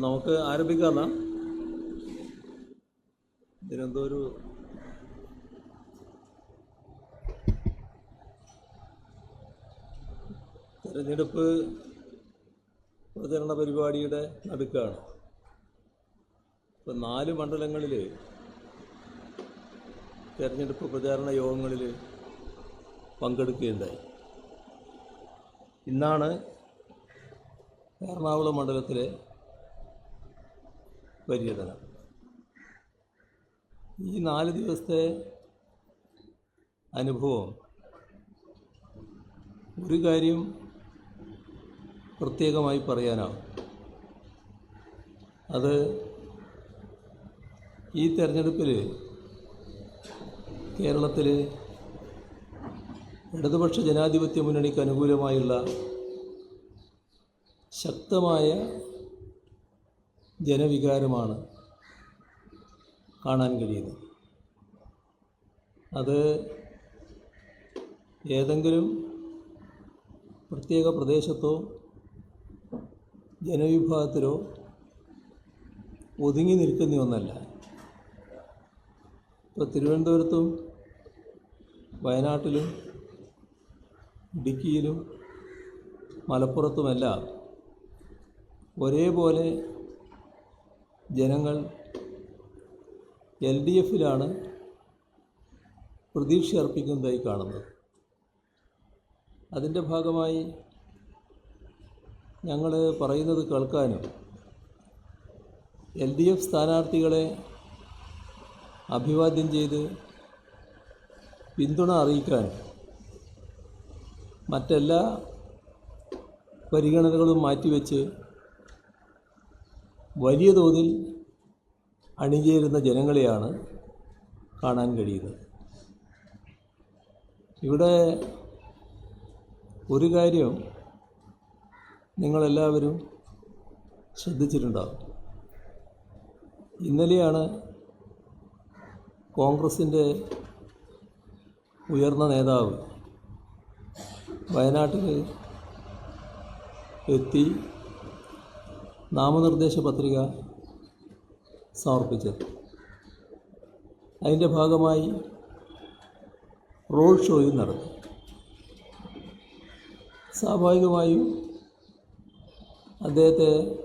അപ്പം നമുക്ക് ആരംഭിക്കാം എന്നാ ഇതിനെന്തോ ഒരു തെരഞ്ഞെടുപ്പ് പ്രചരണ പരിപാടിയുടെ നടുക്കാണ്. ഇപ്പം നാല് മണ്ഡലങ്ങളിൽ തെരഞ്ഞെടുപ്പ് പ്രചാരണ യോഗങ്ങളിൽ പങ്കെടുക്കുകയുണ്ടായി. ഇന്നാണ് എറണാകുളം മണ്ഡലത്തിലെ പര്യടനം ഈ നാല് ദിവസത്തെ അനുഭവം ഒരു കാര്യം പ്രത്യേകമായി പറയാനാവും. അത് ഈ തെരഞ്ഞെടുപ്പിൽ കേരളത്തിൽ ഇടതുപക്ഷ ജനാധിപത്യ മുന്നണിക്ക് അനുകൂലമായുള്ള ശക്തമായ ജനവികാരമാണ് കാണാൻ കഴിയുന്നത്. അത് ഏതെങ്കിലും പ്രത്യേക പ്രദേശത്തോ ജനവിഭാഗത്തിലോ ഒതുങ്ങി നിൽക്കുന്ന ഒന്നല്ല. ഇപ്പോൾ തിരുവനന്തപുരത്തും വയനാട്ടിലും ഇടുക്കിയിലും മലപ്പുറത്തുമെല്ലാം ഒരേപോലെ ജനങ്ങൾ എൽ ഡി എഫിലാണ് പ്രതീക്ഷ അർപ്പിക്കുന്നതായി കാണുന്നത്. അതിന്റെ ഭാഗമായി ഞങ്ങൾ പറയുന്നത് കേൾക്കാനും എൽ ഡി എഫ് സ്ഥാനാർത്ഥികളെ അഭിവാദ്യം ചെയ്ത് പിന്തുണ അറിയിക്കാനും മറ്റെല്ലാ പരിഗണനകളും മാറ്റിവെച്ച് വലിയ തോതിൽ അണിചേരുന്ന ജനങ്ങളെയാണ് കാണാൻ കഴിയുന്നത്. ഇവിടെ ഒരു കാര്യം നിങ്ങളെല്ലാവരും ശ്രദ്ധിച്ചിട്ടുണ്ടാകും ഇന്നലെയാണ് കോൺഗ്രസിന്റെ ഉയർന്ന നേതാവ് വയനാട്ടിൽ എത്തി നാമനിർദ്ദേശ പത്രിക സമർപ്പിച്ചത്. അതിന്റെ ഭാഗമായി റോഡ് ഷോയും നടന്നു. സ്വാഭാവികമായും അദ്ദേഹത്തെ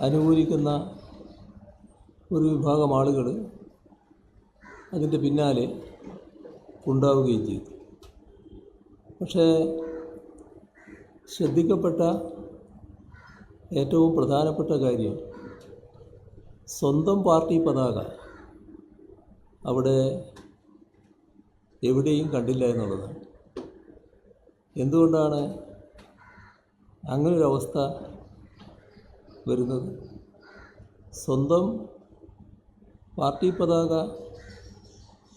അനുകൂലിക്കുന്ന ഒരു വിഭാഗം ആളുകൾ അതിന്റെ പിന്നാലെ ഉണ്ടാവുകയും ചെയ്തു. പക്ഷേ ശ്രദ്ധിക്കപ്പെട്ട ഏറ്റവും പ്രധാനപ്പെട്ട കാര്യം സ്വന്തം പാർട്ടി പതാക അവിടെ എവിടെയും കണ്ടില്ല എന്നുള്ളതാണ് എന്തുകൊണ്ടാണ് അങ്ങനൊരവസ്ഥ വരുന്നത്? സ്വന്തം പാർട്ടി പതാക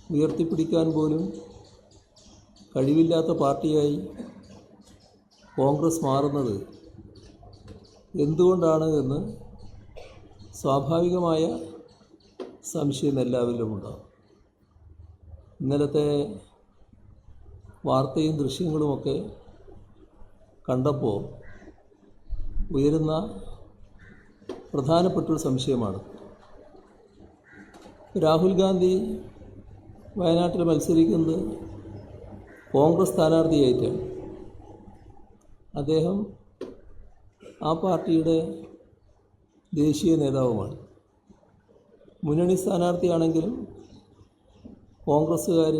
ഉയർത്തിപ്പിടിക്കാൻ പോലും കഴിവില്ലാത്ത പാർട്ടിയായി കോൺഗ്രസ് മാറുന്നത് എന്തുകൊണ്ടാണ് എന്ന് സ്വാഭാവികമായ സംശയം എല്ലാവരിലും ഉണ്ടാകും ഇന്നലത്തെ വാർത്തയും ദൃശ്യങ്ങളുമൊക്കെ കണ്ടപ്പോൾ ഉയരുന്ന പ്രധാനപ്പെട്ടൊരു സംശയമാണ്. രാഹുൽ ഗാന്ധി വയനാട്ടിൽ മത്സരിക്കുന്നത് കോൺഗ്രസ് സ്ഥാനാർത്ഥിയായിട്ടാണ്. അദ്ദേഹം ആ പാർട്ടിയുടെ ദേശീയ നേതാവുമാണ്. മുന്നണി സ്ഥാനാർത്ഥിയാണെങ്കിലും കോൺഗ്രസ്സുകാർ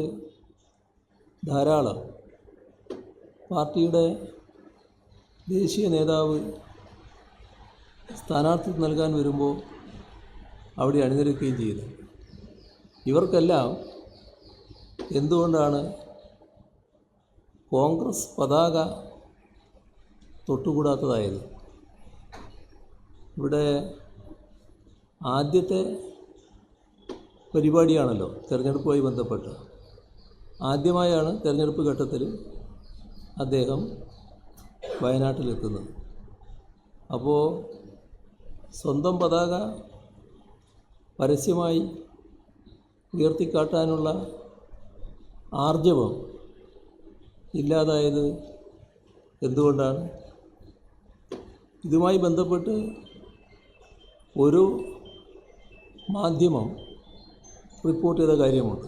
ധാരാളം പാർട്ടിയുടെ ദേശീയ നേതാവ് സ്ഥാനാർത്ഥി നൽകാൻ വരുമ്പോൾ അവിടെ അണിനിരക്കുകയും ചെയ്തു. ഇവർക്കെല്ലാം എന്തുകൊണ്ടാണ് കോൺഗ്രസ് പതാക തൊട്ടുകൂടാത്തതായത്? ഇവിടെ ആദ്യത്തെ പരിപാടിയാണല്ലോ തിരഞ്ഞെടുപ്പുമായി ബന്ധപ്പെട്ട്. ആദ്യമായാണ് തിരഞ്ഞെടുപ്പ് ഘട്ടത്തിൽ അദ്ദേഹം വയനാട്ടിലെത്തുന്നത്. അപ്പോൾ സ്വന്തം പതാക പരസ്യമായി ഉയർത്തിക്കാട്ടാനുള്ള ആർജവം ഇല്ലാതായത് എന്തുകൊണ്ടാണ്? ഇതുമായി ബന്ധപ്പെട്ട് ഒരു മാധ്യമം റിപ്പോർട്ട് ചെയ്ത കാര്യമുണ്ട്.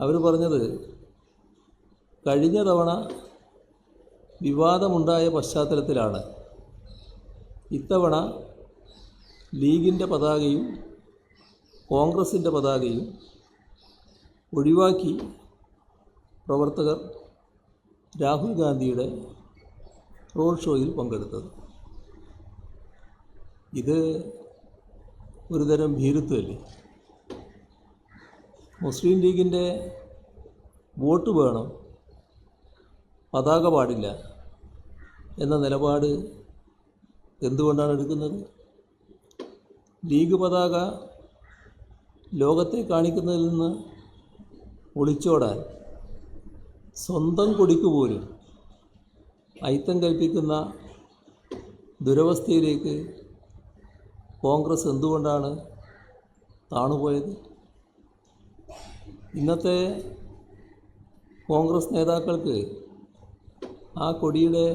അവർ പറഞ്ഞത് കഴിഞ്ഞ തവണ വിവാദമുണ്ടായ പശ്ചാത്തലത്തിലാണ്. ഇത്തവണ ലീഗിന്റെ പതാകയും കോൺഗ്രസിന്റെ പതാകയും ഒഴിവാക്കി പ്രവർത്തകർ രാഹുൽ ഗാന്ധിയുടെ റോഡ് ഷോയിൽ പങ്കെടുത്തത്. ഇത് ഒരുതരം ഭീരുത്വമല്ലേ? മുസ്ലിം ലീഗിന്റെ വോട്ട് വേണം പതാക പാടില്ല എന്ന നിലപാട് എന്തുകൊണ്ടാണ് എടുക്കുന്നത്? ലീഗ് പതാക ലോകത്തെ കാണിക്കുന്നതിൽ നിന്ന് ഒളിച്ചോടാൻ സ്വന്തം കൊടിക്ക് പോലും അയിത്തം കൽപ്പിക്കുന്ന ദുരവസ്ഥയിലേക്ക് കോൺഗ്രസ് എന്തുകൊണ്ടാണ് താണുപോയത്? ഇന്നത്തെ കോൺഗ്രസ് നേതാക്കൾക്ക് ആ കൊടിയുടെ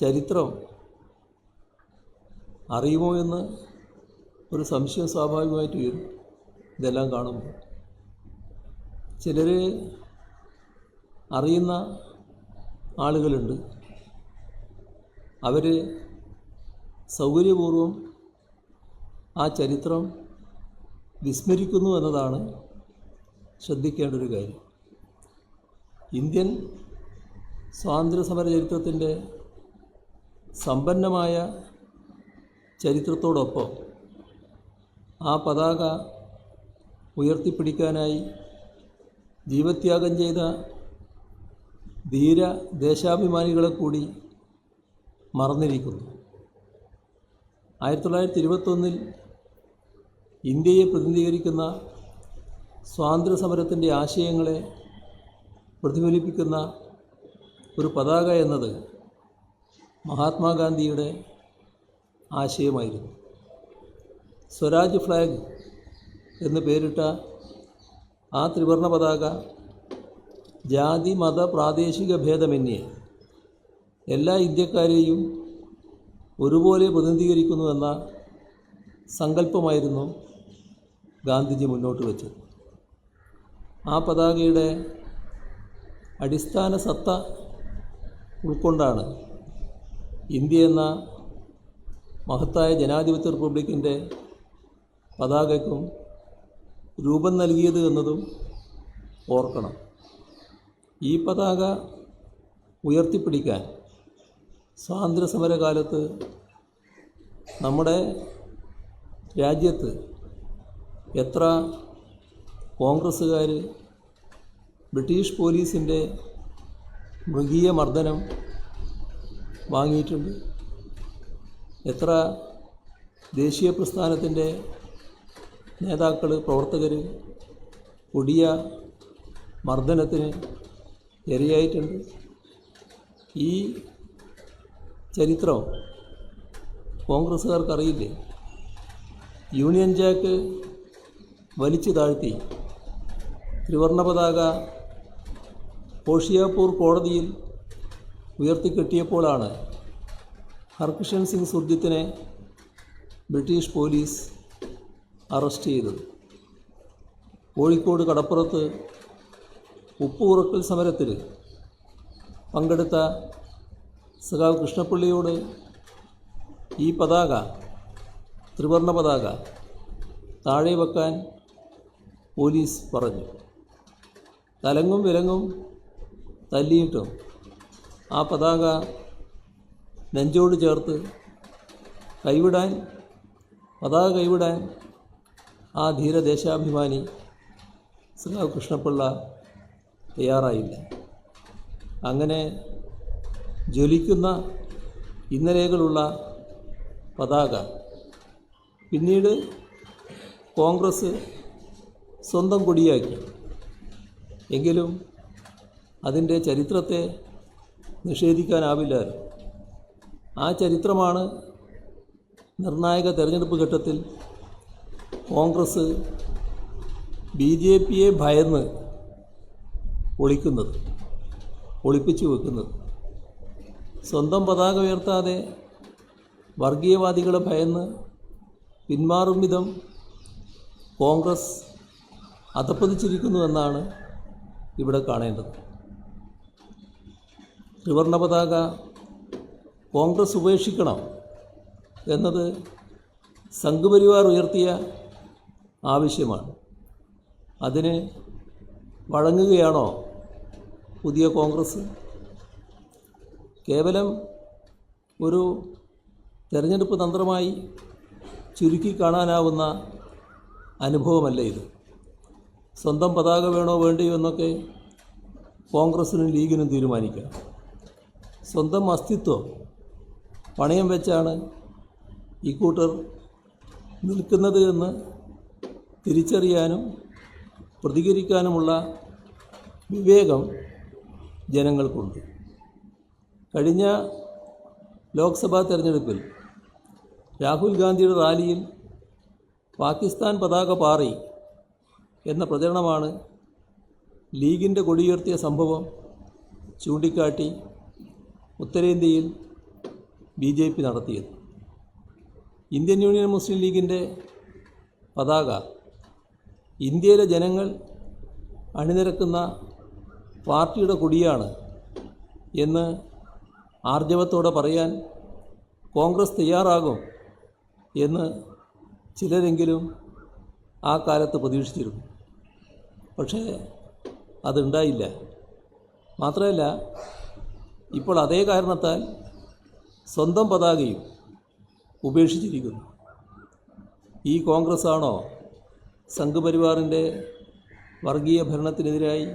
ചരിത്രം അറിയുമോ എന്ന് ഒരു സംശയം സ്വാഭാവികമായിട്ട് വരും ഇതെല്ലാം കാണുമ്പോൾ ചിലർ അറിയുന്ന ആളുകളുണ്ട്. അവർ സൗകര്യപൂർവം ആ ചരിത്രം വിസ്മരിക്കുന്നു എന്നതാണ് ശ്രദ്ധിക്കേണ്ട ഒരു കാര്യം. ഇന്ത്യൻ സ്വാതന്ത്ര്യസമര ചരിത്രത്തിന്റെ സമ്പന്നമായ ചരിത്രത്തോടൊപ്പം ആ പതാക ഉയർത്തിപ്പിടിക്കാനായി ജീവത്യാഗം ചെയ്ത ധീര ദേശാഭിമാനികളെ കൂടി മറന്നിരിക്കുന്നു. ആയിരത്തി തൊള്ളായിരത്തി ഇരുപത്തൊന്നിൽ ഇന്ത്യയെ പ്രതിനിധീകരിക്കുന്ന സ്വാതന്ത്ര്യ സമരത്തിന്റെ ആശയങ്ങളെ പ്രതിഫലിപ്പിക്കുന്ന ഒരു പതാക എന്നത് മഹാത്മാഗാന്ധിയുടെ ആശയമായിരുന്നു. സ്വരാജ് ഫ്ലാഗ് എന്ന് പേരിട്ട ആ ത്രിവർണ പതാക ജാതി മത പ്രാദേശിക ഭേദമന്യേ എല്ലാ ഇന്ത്യക്കാരെയും ഒരുപോലെ പ്രതിനിധീകരിക്കുന്നു എന്ന സങ്കല്പമായിരുന്നു ഗാന്ധിജി മുന്നോട്ട് വെച്ചത്. ആ പതാകയുടെ അടിസ്ഥാന സത്ത ഉൾക്കൊണ്ടാണ് ഇന്ത്യ എന്ന മഹത്തായ ജനാധിപത്യ റിപ്പബ്ലിക്കിന്റെ പതാകയ്ക്കും രൂപം നൽകിയത് എന്നതും ഓർക്കണം. ഈ പതാക ഉയർത്തിപ്പിടിക്കാൻ സ്വാതന്ത്ര്യ സമരകാലത്ത് നമ്മുടെ രാജ്യത്ത് എത്ര കോൺഗ്രസ്സുകാർ ബ്രിട്ടീഷ് പോലീസിന്റെ മൃഗീയ മർദ്ദനം വാങ്ങിയിട്ടുണ്ട് എത്ര ദേശീയ പ്രസ്ഥാനത്തിന്റെ നേതാക്കൾ പ്രവർത്തകർ കൊടിയ മർദ്ദനത്തിന് ഇരയായിട്ടുണ്ട്. ഈ ചരിത്രം? കോൺഗ്രസ്സുകാർക്കറിയില്ലേ? യൂണിയൻ ജാക്ക് വലിച്ചു താഴ്ത്തി. ത്രിവർണ പതാക ഹോഷിയാപൂർ കോടതിയിൽ ഉയർത്തിക്കെട്ടിയപ്പോഴാണ് ഹർകിഷൻ സിംഗ് സുർജിത്തിനെ ബ്രിട്ടീഷ് പോലീസ് അറസ്റ്റ് ചെയ്തത്. കോഴിക്കോട് കടപ്പുറത്ത് ഉപ്പുറക്കൽ സമരത്തിൽ പങ്കെടുത്ത സഖാവ് കൃഷ്ണപ്പള്ളിയോട് ഈ പതാക ത്രിവർണ പതാക താഴെ വെക്കാൻ പോലീസ് പറഞ്ഞു. തലങ്ങും വിലങ്ങും തല്ലിയിട്ടും ആ പതാക നെഞ്ചോട് ചേർത്ത് കൈവിടാൻ പതാക കൈവിടാൻ ആ ധീരദേശാഭിമാനി ശ്രീ കൃഷ്ണപിള്ള തയ്യാറായില്ല. അങ്ങനെ ജ്വലിക്കുന്ന ഇന്നലെകളുള്ള പതാക. പിന്നീട് കോൺഗ്രസ് സ്വന്തം കൊടിയാക്കി. എങ്കിലും അതിന്റെ ചരിത്രത്തെ നിഷേധിക്കാനാവില്ലായിരുന്നു. ആ ചരിത്രമാണ് നിർണായക തെരഞ്ഞെടുപ്പ് ഘട്ടത്തിൽ കോൺഗ്രസ് ബി ജെ പിയെ ഭയന്ന് ഒളിക്കുന്നത് ഒളിപ്പിച്ചു വെക്കുന്നത്. സ്വന്തം പതാക ഉയർത്താതെ വർഗീയവാദികളെ ഭയന്ന് പിന്മാറും വിധം കോൺഗ്രസ് അധപ്പതിച്ചിരിക്കുന്നുവെന്നാണ് ഇവിടെ കാണേണ്ടത്. ത്രിവർണ പതാക കോൺഗ്രസ് ഉപേക്ഷിക്കണം എന്നത് സംഘപരിവാർ ഉയർത്തിയ ആവശ്യമാണ്. അതിന് വഴങ്ങുകയാണോ പുതിയ കോൺഗ്രസ്? കേവലം ഒരു തെരഞ്ഞെടുപ്പ് തന്ത്രമായി ചുരുക്കി കാണാനാവുന്ന അനുഭവമല്ല ഇത്. സ്വന്തം പതാക വേണോ വേണ്ടയോ എന്നൊക്കെ കോൺഗ്രസിനും ലീഗിനും തീരുമാനിക്കാം. സ്വന്തം അസ്തിത്വം പണയം വെച്ചാണ് ഇക്കൂട്ടർ നിൽക്കുന്നത് എന്ന് തിരിച്ചറിയാനും പ്രതികരിക്കാനുമുള്ള വിവേകം ജനങ്ങൾക്കുണ്ട്. കഴിഞ്ഞ ലോക്സഭാ തെരഞ്ഞെടുപ്പിൽ രാഹുൽ ഗാന്ധിയുടെ റാലിയിൽ പാകിസ്ഥാൻ പതാക പാറി എന്ന പ്രചരണമാണ് ലീഗിന്റെ കൊടിയുയർത്തിയ സംഭവം ചൂണ്ടിക്കാട്ടി ഉത്തരേന്ത്യയിൽ ബി ജെ പി നടത്തിയത്. ഇന്ത്യൻ യൂണിയൻ മുസ്ലിം ലീഗിന്റെ പതാക ഇന്ത്യയിലെ ജനങ്ങൾ അണിനിരക്കുന്ന പാർട്ടിയുടെ കൊടിയാണ് എന്ന് ആർജവത്തോടെ പറയാൻ കോൺഗ്രസ് തയ്യാറാകും എന്ന് ചിലരെങ്കിലും ആ കാലത്ത് പ്രതീക്ഷിച്ചിരുന്നു. പക്ഷേ അതുണ്ടായില്ല. മാത്രമല്ല ഇപ്പോൾ അതേ കാരണത്താൽ സ്വന്തം പതാകയും ഉപേക്ഷിച്ചിരിക്കുന്നു. ഈ കോൺഗ്രസ് ആണോ സംഘപരിവാറിന്റെ വർഗീയ ഭരണത്തിനെതിരായി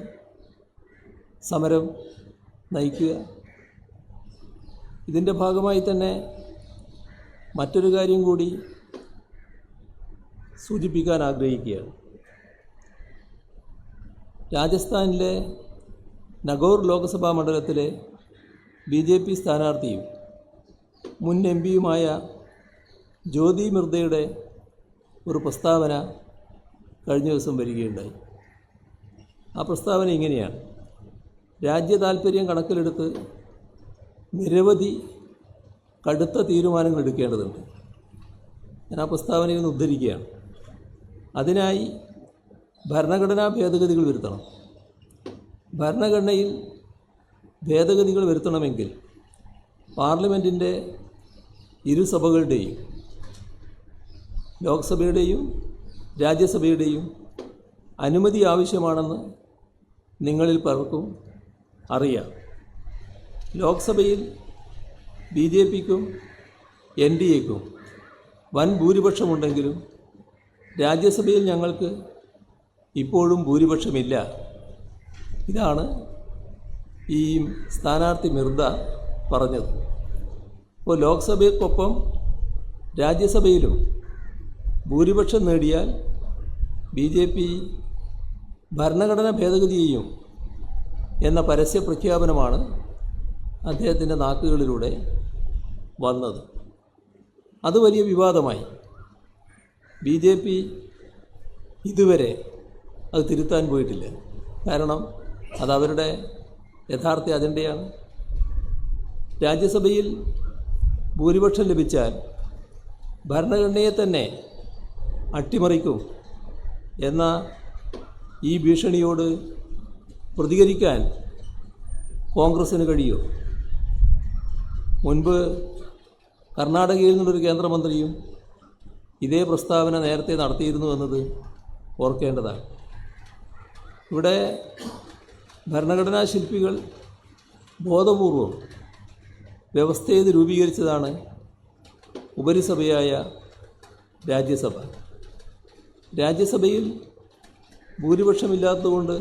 സമരം നയിക്കുക ഇതിന്റെ ഭാഗമായി തന്നെ മറ്റൊരു കാര്യം കൂടി സൂചിപ്പിക്കാൻ ആഗ്രഹിക്കുകയാണ്. രാജസ്ഥാനിലെ നഗോർ ലോക്സഭാ മണ്ഡലത്തിലെ ബി ജെ പി സ്ഥാനാർത്ഥിയും മുൻ എം പിയുമായ ജ്യോതി മിർദയുടെ ഒരു പ്രസ്താവന കഴിഞ്ഞ ദിവസം വരികയുണ്ടായി. ആ പ്രസ്താവന ഇങ്ങനെയാണ്. രാജ്യ താൽപ്പര്യം കണക്കിലെടുത്ത് നിരവധി കടുത്ത തീരുമാനങ്ങൾ എടുക്കേണ്ടതുണ്ട്. ഞാൻ ആ പ്രസ്താവനയിൽ നിന്ന് ഉദ്ധരിക്കുകയാണ്. അതിനായി ഭരണഘടനാ ഭേദഗതികൾ വരുത്തണം. ഭരണഘടനയിൽ ഭേദഗതികൾ വരുത്തണമെങ്കിൽ പാർലമെന്റിന്റെ ഇരുസഭകളുടെയും ലോക്സഭയുടെയും രാജ്യസഭയുടെയും അനുമതി ആവശ്യമാണെന്ന് നിങ്ങളിൽ പലർക്കും അറിയാം. ലോക്സഭയിൽ ബി ജെ പിക്കും എൻ ഡി എക്കും വൻ ഭൂരിപക്ഷമുണ്ടെങ്കിലും രാജ്യസഭയിൽ ഞങ്ങൾക്ക് ഇപ്പോഴും ഭൂരിപക്ഷമില്ല. ഇതാണ് ഈ സ്ഥാനാർത്ഥി മിർദ പറഞ്ഞത്. അപ്പോൾ ലോക്സഭയ്ക്കൊപ്പം രാജ്യസഭയിലും ഭൂരിപക്ഷം നേടിയാൽ ബി ജെ പി ഭരണഘടന ഭേദഗതി ചെയ്യും എന്ന പരസ്യ പ്രഖ്യാപനമാണ് അദ്ദേഹത്തിന്റെ നാക്കുകളിലൂടെ വന്നത്. അത് വലിയ വിവാദമായി. ബി ജെ പി ഇതുവരെ അത് തിരുത്താൻ പോയിട്ടില്ല. കാരണം അതവരുടെ യഥാർത്ഥ അജണ്ടയാണ്. രാജ്യസഭയിൽ ഭൂരിപക്ഷം ലഭിച്ചാൽ ഭരണഘടനയെ തന്നെ അട്ടിമറിക്കും എന്ന ഈ ഭീഷണിയോട് പ്രതികരിക്കാൻ കോൺഗ്രസ്സിന് കഴിയോ? മുൻപ് കർണാടകയിൽ നിന്നൊരു കേന്ദ്രമന്ത്രിയും ഇതേ പ്രസ്താവന നേരത്തെ നടത്തിയിരുന്നു എന്നത് ഓർക്കേണ്ടതാണ്. ഇവിടെ ഭരണഘടനാ ശില്പികൾ ബോധപൂർവം വ്യവസ്ഥയിൽ രൂപീകരിച്ചതാണ് ഉപരിസഭയായ രാജ്യസഭ. രാജ്യസഭയിൽ ഭൂരിപക്ഷമില്ലാത്തതുകൊണ്ട്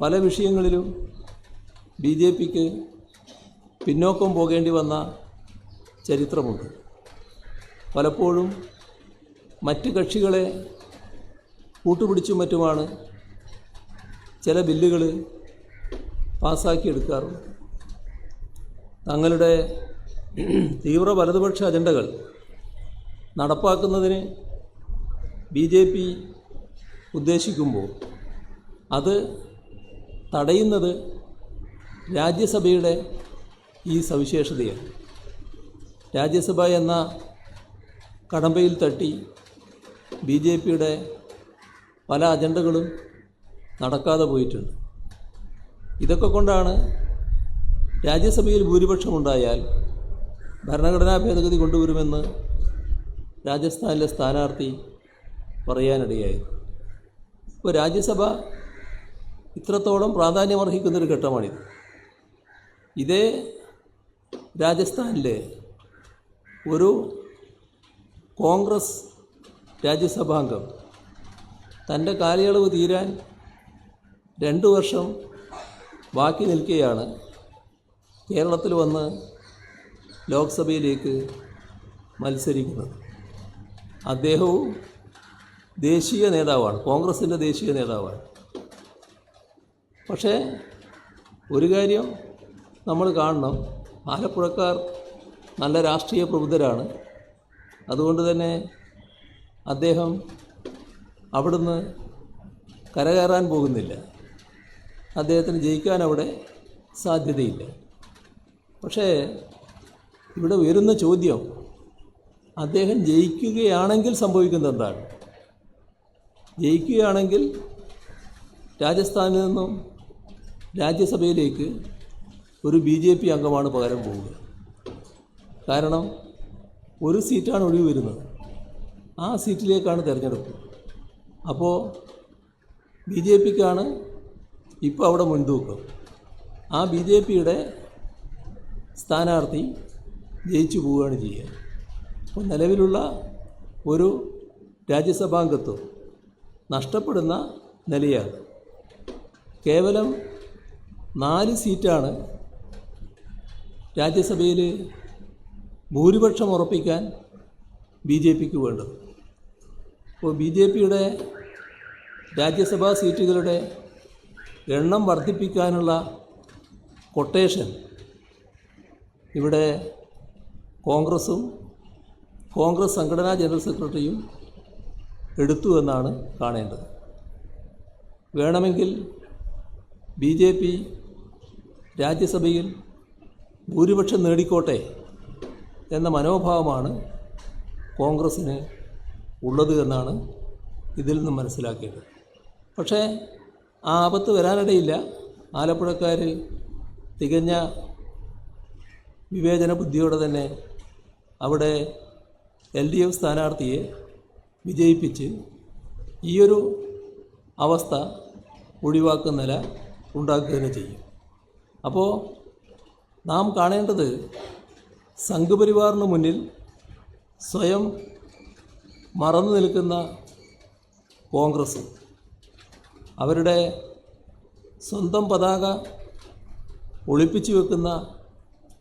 പല വിഷയങ്ങളിലും ബി ജെ പിക്ക് പിന്നോക്കം പോകേണ്ടി വന്ന ചരിത്രമുണ്ട്. പലപ്പോഴും മറ്റ് കക്ഷികളെ കൂട്ടുപിടിച്ചും മറ്റുമാണ് ചില ബില്ലുകൾ പാസ്സാക്കിയെടുക്കാറുണ്ട് തങ്ങളുടെ തീവ്ര വലതുപക്ഷ അജണ്ടകൾ നടപ്പാക്കുന്നതിന് ബി ജെ പി ഉദ്ദേശിക്കുമ്പോൾ അത് തടയുന്നത് രാജ്യസഭയുടെ ഈ സവിശേഷതയാണ് രാജ്യസഭ എന്ന കടമ്പയിൽ തട്ടി ബി ജെ പിയുടെ പല അജണ്ടകളും നടക്കാതെ പോയിട്ടുണ്ട്. ഇതൊക്കെ കൊണ്ടാണ് രാജ്യസഭയിൽ ഭൂരിപക്ഷമുണ്ടായാൽ ഭരണഘടനാ ഭേദഗതി കൊണ്ടുവരുമെന്ന് രാജസ്ഥാനിലെ സ്ഥാനാർത്ഥി പറയാനിടയായി. ഇപ്പോൾ രാജ്യസഭ ഇത്രത്തോളം പ്രാധാന്യമർഹിക്കുന്നൊരു ഘട്ടമാണിത്. ഇതേ രാജസ്ഥാനിലെ ഒരു കോൺഗ്രസ് രാജ്യസഭാംഗം തന്റെ കാലയളവ് തീരാൻ രണ്ട് വർഷം ബാക്കി നിൽക്കുകയാണ് കേരളത്തിൽ വന്ന് ലോക്സഭയിലേക്ക് മത്സരിക്കുന്നത്. അദ്ദേഹവും ദേശീയ നേതാവാണ് കോൺഗ്രസിന്റെ ദേശീയ നേതാവാണ്. പക്ഷേ ഒരു കാര്യം നമ്മൾ കാണണം ആലപ്പുഴക്കാർ നല്ല രാഷ്ട്രീയ പ്രബുദ്ധരാണ്. അതുകൊണ്ട് തന്നെ അദ്ദേഹം അവിടുന്ന് കരകയറാൻ പോകുന്നില്ല. അദ്ദേഹത്തിന് ജയിക്കാൻ അവിടെ സാധ്യതയില്ല. പക്ഷേ ഇവിടെ ഉയരുന്ന ചോദ്യം അദ്ദേഹം ജയിക്കുകയാണെങ്കിൽ സംഭവിക്കുന്നത് എന്താണ്? ജയിക്കുകയാണെങ്കിൽ രാജസ്ഥാനിൽ നിന്നും രാജ്യസഭയിലേക്ക് ഒരു ബി ജെ പി അംഗമാണ് പകരം പോവുക. കാരണം ഒരു സീറ്റാണ് ഒഴിവ് വരുന്നത്. ആ സീറ്റിലേക്കാണ് തിരഞ്ഞെടുപ്പ്. അപ്പോൾ ബി ജെ പിക്കാണ് ഇപ്പോൾ അവിടെ മുൻതൂക്കം. ആ ബി ജെ പിയുടെ സ്ഥാനാർത്ഥി ജയിച്ചു പോവുകയാണ് ചെയ്യുക. അപ്പോൾ നിലവിലുള്ള ഒരു രാജ്യസഭാംഗത്വം നഷ്ടപ്പെടുന്ന നിലയാണ്. കേവലം നാല് സീറ്റാണ് രാജ്യസഭയിൽ ഭൂരിപക്ഷം ഉറപ്പിക്കാൻ ബി ജെ പിക്ക് വേണ്ടത്. അപ്പോൾ ബി ജെ പിയുടെ രാജ്യസഭാ സീറ്റുകളുടെ എണ്ണം വർദ്ധിപ്പിക്കാനുള്ള കൊട്ടേഷൻ ഇവിടെ കോൺഗ്രസും കോൺഗ്രസ് സംഘടനാ ജനറൽ സെക്രട്ടറിയും എടുത്തു എന്നാണ് കാണേണ്ടത്. വേണമെങ്കിൽ ബി ജെ പി രാജ്യസഭയിൽ ഭൂരിപക്ഷം നേടിക്കോട്ടെ എന്ന മനോഭാവമാണ് കോൺഗ്രസ്സിന് ഉള്ളത് എന്നാണ് ഇതിൽ നിന്ന് മനസ്സിലാക്കേണ്ടത് പക്ഷേ ആ ആപത്ത് വരാനിടയില്ല. ആലപ്പുഴക്കാർ തികഞ്ഞ വിവേചന ബുദ്ധിയോടെ തന്നെ അവിടെ എൽ ഡി എഫ് സ്ഥാനാർത്ഥിയെ വിജയിപ്പിച്ച് ഈയൊരു അവസ്ഥ ഒഴിവാക്കുന്ന നില ഉണ്ടാക്കുക തന്നെ ചെയ്യും. അപ്പോൾ നാം കാണേണ്ടത് സംഘപരിവാറിന് മുന്നിൽ സ്വയം മറന്നു നിൽക്കുന്ന കോൺഗ്രസ്. അവരുടെ സ്വന്തം പതാക ഒളിപ്പിച്ചു വെക്കുന്ന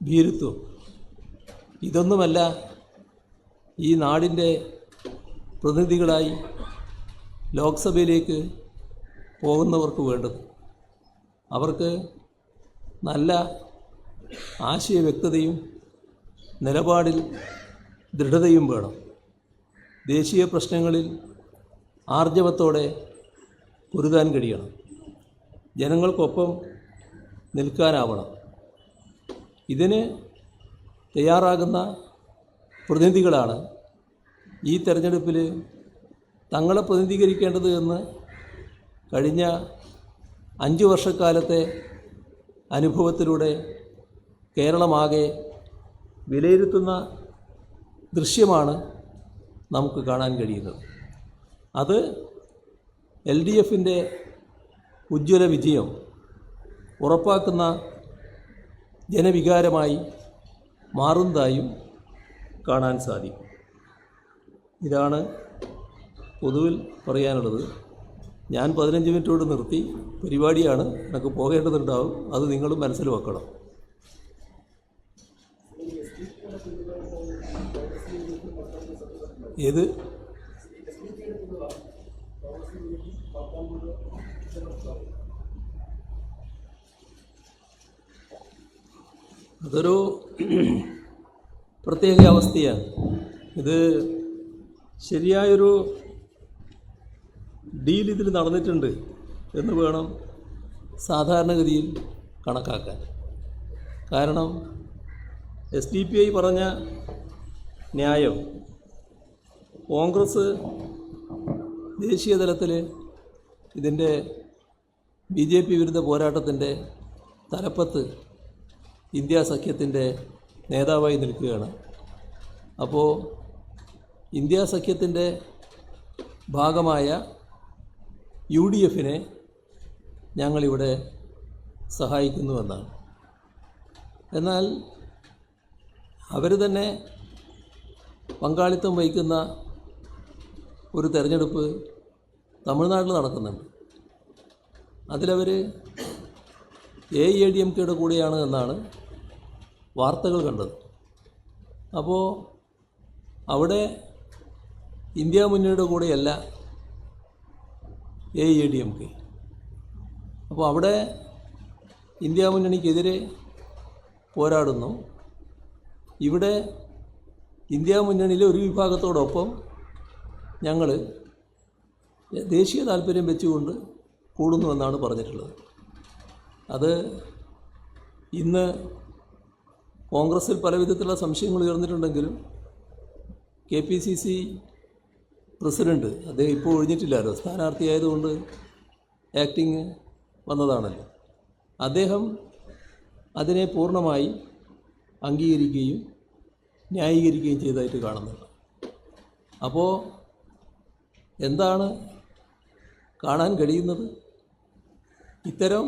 ഭീരുത്വം. ഇതൊന്നുമല്ല ഈ നാടിന്റെ പ്രതിനിധികളായി ലോക്സഭയിലേക്ക് പോകുന്നവർക്ക് വേണ്ടത്. അവർക്ക് നല്ല ആശയ വ്യക്തതയും നിലപാടിൽ ദൃഢതയും വേണം. ദേശീയ പ്രശ്നങ്ങളിൽ ആർജവത്തോടെ പൊരുതാൻ കഴിയണം. ജനങ്ങൾക്കൊപ്പം നിൽക്കാനാവണം. ഇതിന് തയ്യാറാകുന്ന പ്രതിനിധികളാണ് ഈ തെരഞ്ഞെടുപ്പിൽ തങ്ങളെ പ്രതിനിധീകരിക്കേണ്ടത് എന്ന് കഴിഞ്ഞ അഞ്ച് വർഷക്കാലത്തെ അനുഭവത്തിലൂടെ കേരളമാകെ വിലയിരുത്തുന്ന ദൃശ്യമാണ് നമുക്ക് കാണാൻ കഴിയുന്നത്. അത് എൽ ഡി എഫിന്റെ ഉജ്ജ്വല വിജയം ഉറപ്പാക്കുന്ന ജനവികാരമായി മാറുന്നതായും കാണാൻ സാധിക്കും. ഇതാണ് പൊതുവിൽ പറയാനുള്ളത്. ഞാൻ പതിനഞ്ച് മിനിറ്റോട് നിർത്തി. പരിപാടിയാണ്. എനിക്ക് പോകേണ്ടതുണ്ടാവും. അത് നിങ്ങളും മനസ്സിൽ വെക്കണം ഏത്? അതൊരു പ്രത്യേക അവസ്ഥയാണ്. ഇത് ശരിയായൊരു ഡീൽ ഇതിൽ നടന്നിട്ടുണ്ട് എന്ന് വേണം സാധാരണഗതിയിൽ കണക്കാക്കാൻ. കാരണം എസ് ഡി പി ഐ പറഞ്ഞ ന്യായം കോൺഗ്രസ് ദേശീയ തലത്തിൽ ഇതിന്റെ ബി ജെ പി വിരുദ്ധ പോരാട്ടത്തിന്റെ തലപ്പത്ത് ഇന്ത്യ സഖ്യത്തിന്റെ നേതാവായി നിൽക്കുകയാണ്. അപ്പോൾ ഇന്ത്യ സഖ്യത്തിന്റെ ഭാഗമായ യു ഡി എഫിനെ ഞങ്ങളിവിടെ സഹായിക്കുന്നുവെന്നാണ്. എന്നാൽ അവർ തന്നെ പങ്കാളിത്തം വഹിക്കുന്ന ഒരു തെരഞ്ഞെടുപ്പ് തമിഴ്നാട്ടിൽ നടക്കുന്നുണ്ട്. അതിലവർ എ ഐ ഡി എം കെയുടെ കൂടെയാണ് എന്നാണ് വാർത്തകൾ കണ്ടത്. അപ്പോൾ അവിടെ ഇന്ത്യ മുന്നണിയുടെ കൂടെയല്ല A I D M K. അപ്പോൾ അവിടെ ഇന്ത്യ മുന്നണിക്കെതിരെ പോരാടുന്നു. ഇവിടെ ഇന്ത്യ മുന്നണിയിലെ ഒരു വിഭാഗത്തോടൊപ്പം ഞങ്ങൾ ദേശീയ താല്പര്യം വെച്ചുകൊണ്ട് കൂടുന്നുവെന്നാണ് പറഞ്ഞിട്ടുള്ളത്. അത് ഇന്ന് കോൺഗ്രസിൽ പല വിധത്തിലുള്ള സംശയങ്ങൾ ഉയർന്നിട്ടുണ്ടെങ്കിലും K P C C president അദ്ദേഹം ഇപ്പോൾ ഒഴിഞ്ഞിട്ടില്ലല്ലോ സ്ഥാനാർത്ഥിയായതുകൊണ്ട് ആക്ടിങ് വന്നതാണല്ലോ. അദ്ദേഹം അതിനെ പൂർണമായി അംഗീകരിക്കുകയും ന്യായീകരിക്കുകയും ചെയ്തതായിട്ട് കാണുന്നുണ്ട്. അപ്പോൾ എന്താണ് കാണാൻ കഴിയുന്നത്? ഇത്തരം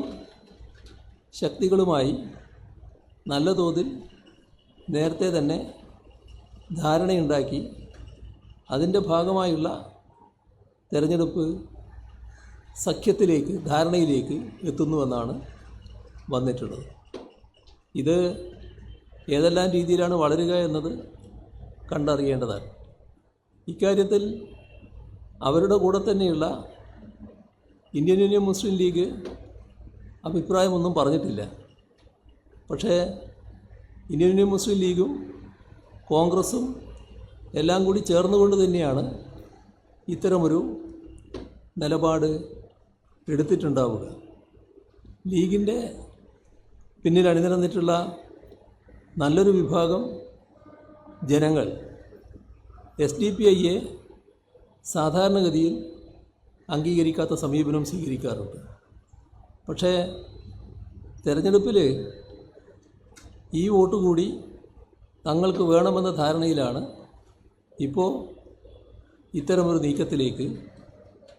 ശക്തികളുമായി നല്ല തോതിൽ നേരത്തെ തന്നെ ധാരണയുണ്ടാക്കി അതിന്റെ ഭാഗമായുള്ള തെരഞ്ഞെടുപ്പ് സഖ്യത്തിലേക്ക് ധാരണയിലേക്ക് എത്തുന്നുവെന്നാണ് വന്നിട്ടുള്ളത്. ഇത് ഏതെല്ലാം രീതിയിലാണ് വളരുക എന്നത് കണ്ടറിയേണ്ടതാണ്. ഇക്കാര്യത്തിൽ അവരുടെ കൂടെ തന്നെയുള്ള ഇന്ത്യൻ യൂണിയൻ മുസ്ലിം ലീഗ് അഭിപ്രായമൊന്നും പറഞ്ഞിട്ടില്ല. പക്ഷേ ഇന്ത്യൻ യൂണിയൻ മുസ്ലിം ലീഗും കോൺഗ്രസും എല്ലാം കൂടി ചേർന്നുകൊണ്ട് തന്നെയാണ് ഇത്തരമൊരു നിലപാട് എടുത്തിട്ടുണ്ടാവുക. ലീഗിന്റെ പിന്നിൽ അണിനിരന്നിട്ടുള്ള നല്ലൊരു വിഭാഗം ജനങ്ങൾ എസ് ഡി പി ഐയെ സാധാരണഗതിയിൽ അംഗീകരിക്കാത്ത സമീപനം സ്വീകരിക്കാറുണ്ട്. പക്ഷേ തെരഞ്ഞെടുപ്പിൽ ഈ വോട്ട് കൂടി തങ്ങൾക്ക് വേണമെന്ന ധാരണയിലാണ് ഇപ്പോൾ ഇത്തരമൊരു നീക്കത്തിലേക്ക്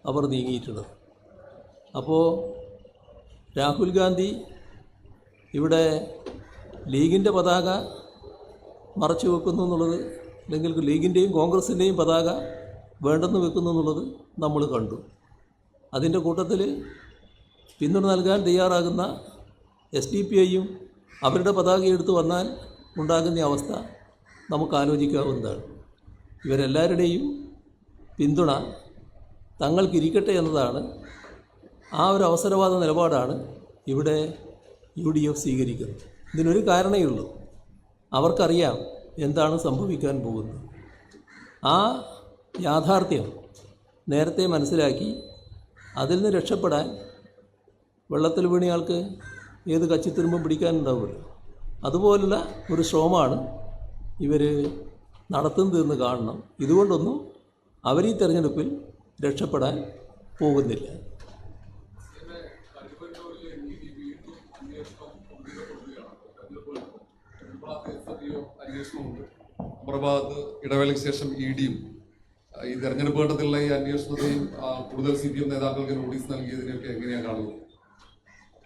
അവർ നീങ്ങിയിട്ടുള്ളത്. അപ്പോൾ രാഹുൽ ഗാന്ധി ഇവിടെ ലീഗിന്റെ പതാക മറച്ചു വെക്കുന്നു എന്നുള്ളത് അല്ലെങ്കിൽ ലീഗിന്റെയും കോൺഗ്രസിന്റെയും പതാക വേണ്ടെന്ന് വെക്കുന്നു എന്നുള്ളത് നമ്മൾ കണ്ടു. അതിന്റെ കൂട്ടത്തിൽ പിന്തുണ നൽകാൻ തയ്യാറാകുന്ന എസ് ഡി പി ഐയും അവരുടെ പതാക എടുത്തു വന്നാൽ ഉണ്ടാകുന്ന അവസ്ഥ നമുക്ക് ആലോചിക്കാവുന്നതാണ്. ഇവരെല്ലാവരുടെയും പിന്തുണ തങ്ങൾക്കിരിക്കട്ടെ എന്നതാണ്. ആ ഒരു അവസരവാദ നിലപാടാണ് ഇവിടെ യു ഡി എഫ് സ്വീകരിക്കുന്നത്. ഇതിനൊരു കാരണമേ ഉള്ളൂ. അവർക്കറിയാം എന്താണ് സംഭവിക്കാൻ പോകുന്നത്. ആ യാഥാർത്ഥ്യം നേരത്തെ മനസ്സിലാക്കി അതിൽ നിന്ന് രക്ഷപ്പെടാൻ വെള്ളത്തിൽ വീണിയാൾക്ക് ഏത് കച്ചിത്തുരുമ്പും പിടിക്കാനുണ്ടാവുമല്ലോ അതുപോലുള്ള ഒരു ശ്രമമാണ് ഇവർ നടത്തുന്നതെന്ന് കാണണം. ഇതുകൊണ്ടൊന്നും അവർ ഈ തെരഞ്ഞെടുപ്പിൽ രക്ഷപ്പെടാൻ പോകുന്നില്ല. ഇടവേളയ്ക്ക് ശേഷം ഇ ഡിയും ഈ തെരഞ്ഞെടുപ്പ് ഘട്ടത്തിലുള്ള ഈ അന്വേഷണത്തെയും കൂടുതൽ സി പി എം നേതാക്കൾക്ക് നോട്ടീസ് നൽകിയതിനെയൊക്കെ എങ്ങനെയാണ് കാണുന്നത്?